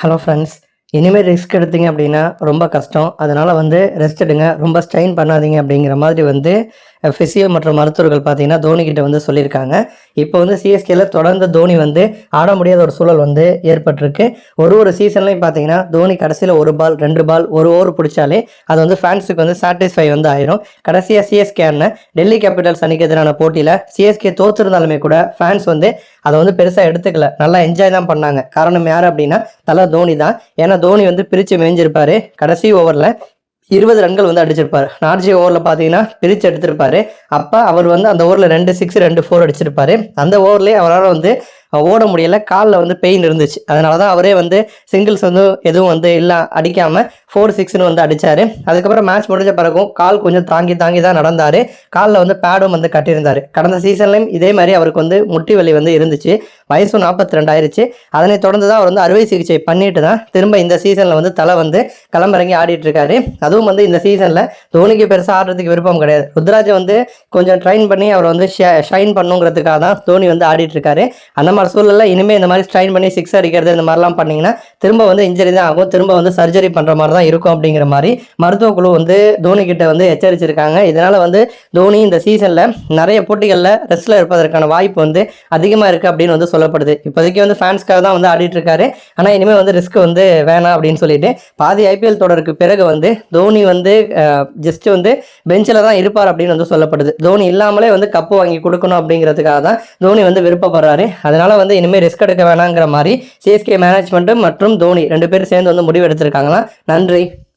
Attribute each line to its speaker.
Speaker 1: Hello friends இனிமேல் risk எடுத்தீங்க அப்படின்னா ரொம்ப கஷ்டம். அதனால் வந்து ரெஸ்ட் எடுங்க. ரொம்ப ஸ்ட்ரெயின் பண்ணாதீங்க அப்படிங்கிற மாதிரி வந்து ஃபிசியோ மற்றும் மருத்துவர்கள் பார்த்தீங்கன்னா தோனி கிட்ட வந்து சொல்லியிருக்காங்க. இப்போ வந்து சிஎஸ்கேல தொடர்ந்து தோனி வந்து ஆட முடியாத ஒரு சூழல் வந்து ஏற்பட்டிருக்கு. ஒரு ஒரு சீசன்லையும் பார்த்தீங்கன்னா தோனி கடைசியில் ஒரு பால் ரெண்டு பால் ஒரு ஓவர் பிடிச்சாலே அது வந்து ஃபேன்ஸுக்கு வந்து சாட்டிஸ்ஃபை வந்து ஆயிரும். கடைசியாக சிஎஸ்கே அண்ணன் டெல்லி கேபிட்டல்ஸ் அணிக்கு எதிரான போட்டியில் சிஎஸ்கே தோற்றிருந்தாலுமே கூட ஃபேன்ஸ் வந்து அதை வந்து பெருசாக எடுத்துக்கல. நல்லா என்ஜாய் தான் பண்ணாங்க. காரணம் யார் அப்படின்னா தலை தோனி தான் ஏன்னா தோனி வந்து பிரித்து மேய்ஞ்சிருப்பாரு கடைசி ஓவரில் இருபது ரன்கள் வந்து அடிச்சிருப்பாரு. நார்ஜி ஓவரில் பார்த்தீங்கன்னா பிரித்து எடுத்திருப்பாரு. அப்போ அவர் வந்து அந்த ஓவரில் ரெண்டு சிக்ஸ் ரெண்டு ஃபோர் அடிச்சிருப்பாரு. அந்த ஓவர்லேயே அவரால் வந்து ஓட முடியல. காலில் வந்து பெயின் இருந்துச்சு. அதனால தான் அவரே வந்து சிங்கிள்ஸ் வந்து எதுவும் வந்து இல்லை அடிக்காமல் ஃபோர் சிக்ஸ்னு வந்து அடித்தார் அதுக்கப்புறம் மேட்ச் முடிஞ்ச பிறகும் கால் கொஞ்சம் தாங்கி தாங்கி தான் நடந்தார். காலில் வந்து பேடும் வந்து கட்டியிருந்தார். கடந்த சீசன்லையும் இதே மாதிரி அவருக்கு வந்து முட்டி வலி வந்து இருந்துச்சு. வயசும் நாற்பத்தி ரெண்டாயிருச்சு அதனை தொடர்ந்து தான் அவர் வந்து அறுவை சிகிச்சை பண்ணிட்டு தான் திரும்ப இந்த சீசனில் வந்து தலை வந்து களமிறங்கி ஆடிட்டு இருக்காரு அதுவும் வந்து இந்த சீசனில் தோனிக்கு பெருசாக ஆடுறதுக்கு விருப்பம் கிடையாது. ருத்ராஜ் வந்து கொஞ்சம் ட்ரைன் பண்ணி அவர் வந்து ஷைன் பண்ணுங்கிறதுக்காக தான் தோனி வந்து ஆடிட்டு இருக்காரு அந்த மாதிரி சூழலில் இனிமேல் இந்த மாதிரி ஸ்ட்ரைன் பண்ணி சிக்ஸ் அடிக்கிறது இந்த மாதிரிலாம் பண்ணிங்கன்னா திரும்ப வந்து இன்ஜரி தான் ஆகும். திரும்ப வந்து சர்ஜரி பண்ணுற மாதிரி தான் இருக்கும் அப்படிங்கிற மாதிரி மருத்துவ குழு வந்து தோனி கிட்ட வந்து எச்சரிச்சிருக்காங்க. இதனால் வந்து தோனி இந்த சீசனில் நிறைய போட்டிகளில் ரெஸ்ட்டில் இருப்பதற்கான வாய்ப்பு வந்து அதிகமாக இருக்குது அப்படின்னு வந்து சொல்லப்படுது. இப்போதைக்கு வந்து ஃபேன்ஸ்க்காக தான் வந்து ஆடிட்டு இருக்காரு. ஆனால் இனிமேல் வந்து ரிஸ்க் வந்து வேணாம் அப்படின்னு சொல்லிட்டு பாதி ஐபிஎல் தொடருக்கு பிறகு வந்து தோனி வந்து ஜஸ்ட் வந்து பெஞ்சில் தான் இருப்பார் அப்படின்னு வந்து சொல்லப்படுது. தோனி இல்லாமலே வந்து கப்பு வாங்கி கொடுக்கணும் அப்படிங்கிறதுக்காக தான் தோனி வந்து விருப்பப்படுறாரு. அதனால வந்து இனிமேல் ரிஸ்க் எடுக்க வேணாங்கிற மாதிரி சிஎஸ்கே மேனேஜ்மெண்ட்டும் மற்றும் தோனி ரெண்டு பேரும் சேர்ந்து வந்து முடிவு எடுத்திருக்காங்களாம் நன்றி.